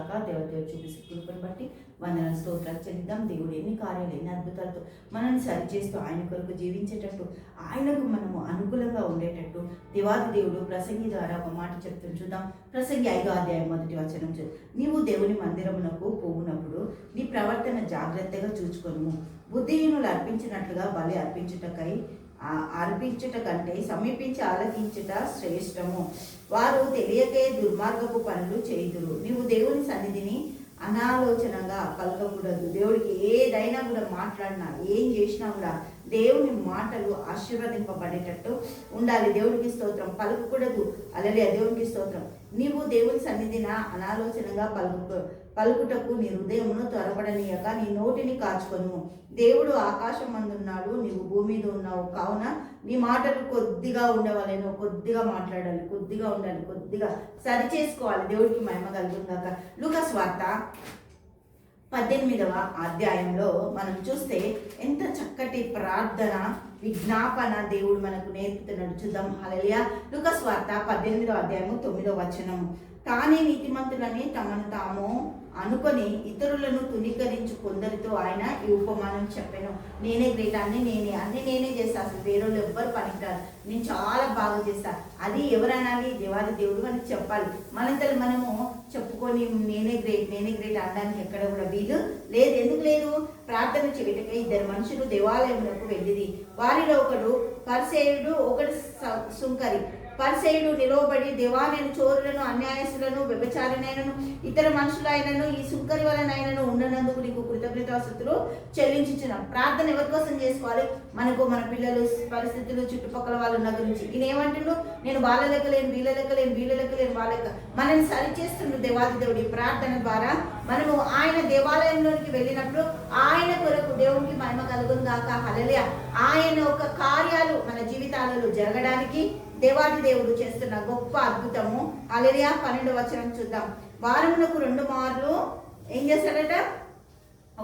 గాక దేవత చూపిస్తూ కృపను బట్టి వందన స్తోత్రాలు చెందిద్దాం దేవుడు ఎన్ని కార్యాలు ఎన్ని అద్భుతాలతో మనల్ని సరిచేస్తూ ఆయన కొరకు జీవించేటట్టు ఆయనకు మనము అనుకూలంగా ఉండేటట్టు దివాది దేవుడు ప్రసంగి ద్వారా ఒక మాట చెప్తూ చూద్దాం. ప్రసంగి ఐదో అధ్యాయం మొదటి వచనం నీవు దేవుని మందిరమునకు పోవునప్పుడు నీ ప్రవర్తన జాగ్రత్తగా చూసుకొను బుద్ధిహీనులు అర్పించినట్లుగా బలి అర్పించుటకై అర్పించుట కంటే సమీపించి ఆలకించుట శ్రేష్టము. వారు తెలియకే దుర్మార్గపు పనులు చేయుదురు. నీవు దేవుని సన్నిధిని అనాలోచనగా పలకకూడదు ఏదైనా కూడా మాట్లాడినా ఏం చేసినా కూడా దేవుని మాటలు ఆశీర్వదింపబడేటట్టు ఉండాలి. దేవుడికి స్తోత్రం. పలకకూడదు అలాగే దేవునికి స్తోత్రం. నీవు దేవుని సన్నిధిన? అనాలోచనగా పలుకు పలుకుటకు నీ హృదయమును త్వరపడనీయక నీ నోటిని కాచుకొను దేవుడు ఆకాశం మందున్నాడు నీవు భూమి మీద ఉన్నావు. కావున నీ మాటలు కొద్దిగా ఉండవాలేను. కొద్దిగా మాట్లాడాలి. కొద్దిగా ఉండాలి. కొద్దిగా సరి చేసుకోవాలి దేవుడికి మహిమ కలుగుందాక లూకస్ వార్త పద్దెనిమిదవ అధ్యాయంలో మనం చూస్తే ఎంత చక్కటి ప్రార్థన విజ్ఞాపన దేవుడు మనకు నేర్పుతున్నాడు చూద్దాం. హలలియా లుకస్వార్త పద్దెనిమిదవ అధ్యాయము తొమ్మిదవ వచనము. తానే నీతిమంతులని తమను తాము అనుకొని ఇతరులను తునీకరించు కొందరితో ఆయన ఈ ఉపమానం చెప్పాను. నేనే గ్రేట్ అన్ని నేనే అన్ని నేనే చేస్తా. అసలు వేరే వాళ్ళు ఎవ్వరు పనికిరారు. నేను చాలా బాగా చేస్తా. అది ఎవరనాలి దేవాది దేవుడు అని చెప్పాలి. మనంతలు మనము చెప్పుకొని నేనే గ్రేట్ నేనే గ్రేట్ అనడానికి ఎక్కడ కూడా వీలు లేదు. ఎందుకు లేదు? ప్రార్థన చేయటకే ఇద్దరు మనుషులు దేవాలయంలోకి వెళ్ళింది వారిలో ఒకడు పరిసేయుడు ఒకడు సుంకరి. పరిసేయుడు నిలవబడి దేవా నేను చోరులను అన్యాయస్తులను వ్యభిచారినైనను ఇతర మనుషులైనను ఈ సుంకరి వలనైనను ఉండనందుకు నీకు కృతజ్ఞతాస్తుతులు చెల్లించుచున్నాం. ప్రార్థన ఎవరి కోసం చేసుకోవాలి? మనకు మన పిల్లలు పరిస్థితులు చుట్టుపక్కల వాళ్ళు ఉన్న గురించి. ఈయన ఏమంటుండు? నేను వాళ్ళ లెక్కలేను వీళ్ళ లెక్కలేను వీళ్ళ లెక్కలేను వాళ్ళ లెక్క. మనల్ని సరి చేస్తుండు దేవాది దేవుడి ప్రార్థన ద్వారా. మనము ఆయన దేవాలయంలోనికి వెళ్ళినప్పుడు ఆయన కొరకు దేవునికి మహిమ కలుగుందాక హలలియ ఆయన ఒక కార్యాలు మన జీవితాలలో జరగడానికి దేవాది దేవుడు చేస్తున్న గొప్ప అద్భుతము. అలరియా పన్నెండు వచనం చూద్దాం. వారములకు రెండు మార్లు ఏం చేస్తాడట?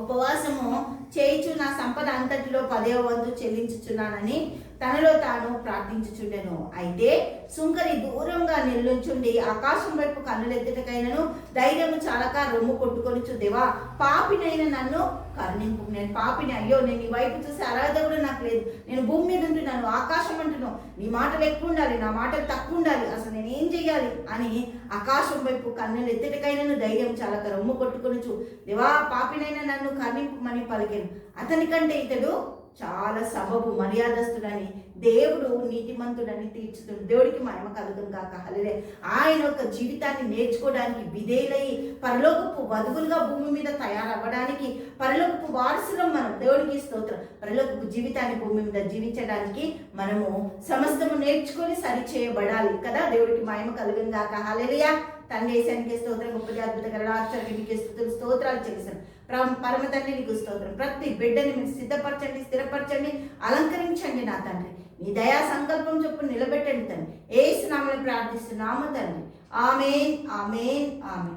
ఉపవాసము చేయించు నా సంపద అంతటిలో పదేవ వంతు చెల్లించుచున్నానని తనలో తాను ప్రార్థించుచుండెను. అయితే సుంకరి దూరంగా నిల్లుంచుండి ఆకాశం వైపు కన్నులెత్తుటకైనను ధైర్యము చాలక రొమ్ము కొట్టుకొని దేవా పాపినైన నన్ను కరుణింపు. నేను పాపిని. అయ్యో నేను నీ వైపు చూసి అర్హత కూడా నాకు లేదు. నేను భూమి మీద ఉంటున్నాను. ఆకాశం అంటున్నాను నీ మాటలు ఎక్కువ ఉండాలి. నా మాటలు తక్కువ ఉండాలి. అసలు నేను ఏం చెయ్యాలి? అని ఆకాశం వైపు కన్నులు ఎత్తుటకైనను ధైర్యం చాలక రొమ్ము కొట్టుకొని చూ దేవా పాపినైన నన్ను కరుణింపమని పలికాను. అతనికంటే ఇతడు చాలా సబబు మర్యాదస్తుడని దేవుడు నీతిమంతుడని తీర్చుతుంది దేవుడికి మహిమ కలుగుతుంది కాక. హల్లెలూయా. ఆయన యొక్క జీవితాన్ని నేర్చుకోవడానికి విధేయులై పరలోకపు వధువులుగా భూమి మీద తయారవ్వడానికి పరలోకపు వారసులం మనం. దేవుడికి స్తోత్రం. పరలోకపు జీవితాన్ని భూమి మీద జీవించడానికి మనము సమస్తము నేర్చుకొని సరి చేయబడాలి కదా. దేవుడికి మహిమ కలుగును కాక. హల్లెలూయా. తండ్రి దేశానికి స్తోత్రం. గొప్ప అద్భుతకర ఆశ్చర్యకి స్తోత్రాలు చేశాను పరమ తండ్రి నీకు స్తోత్రం. ప్రతి బిడ్డని మీరు సిద్ధపరచండి స్థిరపరచండి అలంకరించండి నా తండ్రి. నీ దయా సంకల్పం చొప్పున నిలబెట్టండి తండ్రి. ఏ స్నామని ప్రార్థిస్తున్నాము తండ్రి. Amen amen amen.